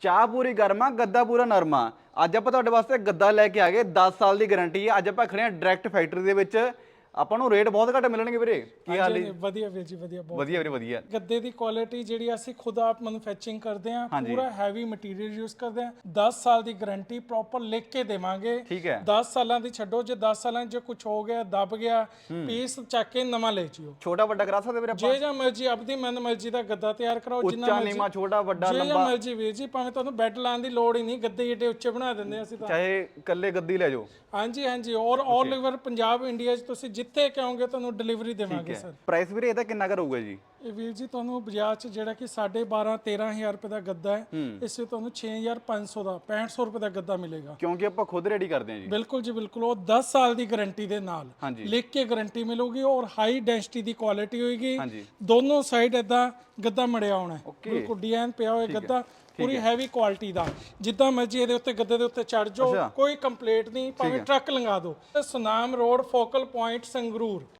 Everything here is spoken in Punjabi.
ਚਾਹ ਪੂਰੀ ਗਰਮਾ ਗੱਦਾ ਪੂਰਾ ਨਰਮਾ ਅੱਜ ਆਪਾਂ ਤੁਹਾਡੇ ਵਾਸਤੇ ਗੱਦਾ ਲੈ ਕੇ ਆ ਗਏ 10 ਸਾਲ ਦੀ ਗਾਰੰਟੀ ਹੈ ਅੱਜ ਆਪਾਂ ਖੜੇ ਹਾਂ ਡਾਇਰੈਕਟ ਫੈਕਟਰੀ ਦੇ ਵਿੱਚ। ਆਪਾਂ ਨੂੰ ਰੇਟ ਬਹੁਤ ਘੱਟ ਮਿਲਣਗੇ ਵੀਰੇ। ਕੀ ਹਾਲ ਹੈ? ਵਧੀਆ ਵੀਰ ਜੀ ਵਧੀਆ ਬਹੁਤ ਵਧੀਆ ਵੀਰੇ ਵਧੀਆ। ਗੱਦੇ ਦੀ ਕੁਆਲਿਟੀ ਜਿਹੜੀ ਅਸੀਂ ਖੁਦ ਆਪ ਮੈਨੂਫੈਕਚਰਿੰਗ ਕਰਦੇ ਹਾਂ ਪੂਰਾ ਹੈਵੀ ਮਟੀਰੀਅਲ ਯੂਜ਼ ਕਰਦੇ ਹਾਂ। 10 ਸਾਲ ਦੀ ਗਾਰੰਟੀ ਪ੍ਰੋਪਰ ਲਿਖ ਕੇ ਦੇਵਾਂਗੇ। ਠੀਕ ਹੈ। 10 ਸਾਲਾਂ ਦੀ ਛੱਡੋ ਜੇ 10 ਸਾਲਾਂ 'ਚ ਜੇ ਕੁਝ ਹੋ ਗਿਆ ਦਬ ਗਿਆ ਪੀਸ ਚੱਕ ਕੇ ਨਵਾਂ ਲੈ ਜਿਓ। ਛੋਟਾ ਵੱਡਾ ਕਰਾ ਸਕਦੇ ਵੀਰੇ ਆਪਾਂ? ਜੇ ਜਾਂ ਮਰਜ਼ੀ ਆਪਦੀ ਮਨ ਮਰਜ਼ੀ ਦਾ ਗੱਦਾ ਤਿਆਰ ਕਰਾਓ ਜਿੰਨਾ ਉੱਚਾ ਨੀਵਾਂ ਛੋਟਾ ਵੱਡਾ ਜੇ ਜਾਂ ਲੰਬਾ। ਮਰਜ਼ੀ ਵੀਰ ਜੀ ਭਾਵੇਂ ਤੁਹਾਨੂੰ ਬੈੱਡ ਲਾਉਣ ਦੀ ਲੋੜ ਹੀ ਨਹੀਂ ਗੱਦੇ ਏਡੇ ਉੱਚੇ ਬਣਾ ਦਿੰਦੇ ਅਸੀਂ ਤਾਂ। ਚਾਹੇ ਇਕੱਲੇ ਗੱਦੀ ਲੈ ਜਾਓ। ਹਾਂਜੀ ਹਾਂਜੀ ਔਰ ਆਲ ਓਵਰ ਪੰਜਾਬ ਇੰਡੀਆ 'ਚ ਤੁਸੀਂ ਜਿੱਥੇ ਕਹੋਗੇ ਤੁਹਾਨੂੰ ਡਿਲੀਵਰੀ ਦੇਵਾਂਗੇ ਸਰ ਪ੍ਰਾਈਸ ਵੀਰੇ ਇਹਦਾ ਕਿੰਨਾ ਕਰੂਗਾ ਜੀ? ਇਹ ਵੀਰ ਜੀ ਤੁਹਾਨੂੰ ਬਾਜ਼ਾਰ 'ਚ ਜਿਹੜਾ ਕਿ 12.5 13000 ਰੁਪਏ ਦਾ ਗੱਦਾ ਹੈ ਇਸ ਤੁਹਾਨੂੰ 6500 ਦਾ 6500 ਰੁਪਏ ਦਾ ਗੱਦਾ ਮਿਲੇਗਾ। ਕਿਉਂਕਿ ਆਪਾਂ ਖੁਦ ਰੈਡੀ ਕਰਦੇ ਹਾਂ ਜੀ। ਬਿਲਕੁਲ ਜੀ ਬਿਲਕੁਲ। ਉਹ 10 ਸਾਲ ਦੀ ਗਾਰੰਟੀ ਦੇ ਨਾਲ। ਲਿਖ ਕੇ ਗਾਰੰਟੀ ਮਿਲੂਗੀ ਔਰ ਹਾਈ ਡੈਂਸਿਟੀ ਦੀ ਕੁਆਲਿਟੀ ਹੋਏਗੀ। ਦੋਨੋਂ ਸਾਈਡ ਇਦਾਂ ਗੱਦਾ ਮੜਿਆ ਹੋਣਾ ਬਿਲਕੁਲ ਡਿਜ਼ਾਈਨ ਪਿਆ ਹੋਇਆ ਗੱਦਾ ਪੂਰੀ ਹੈਵੀ ਕੁਆਲਿਟੀ ਦਾ। ਜਿੱਦਾਂ ਮਰਜ਼ੀ ਇਹਦੇ ਉੱਤੇ ਗੱਦੇ ਦੇ ਉੱਤੇ ਚੜ ਜਾਓ ਕੋਈ ਕੰਪਲੀਟ ਨਹੀਂ ਭਾਵੇਂ ਟਰੱਕ ਲੰਗਾ ਦਿਓ। Sunam road focal point Sangrur.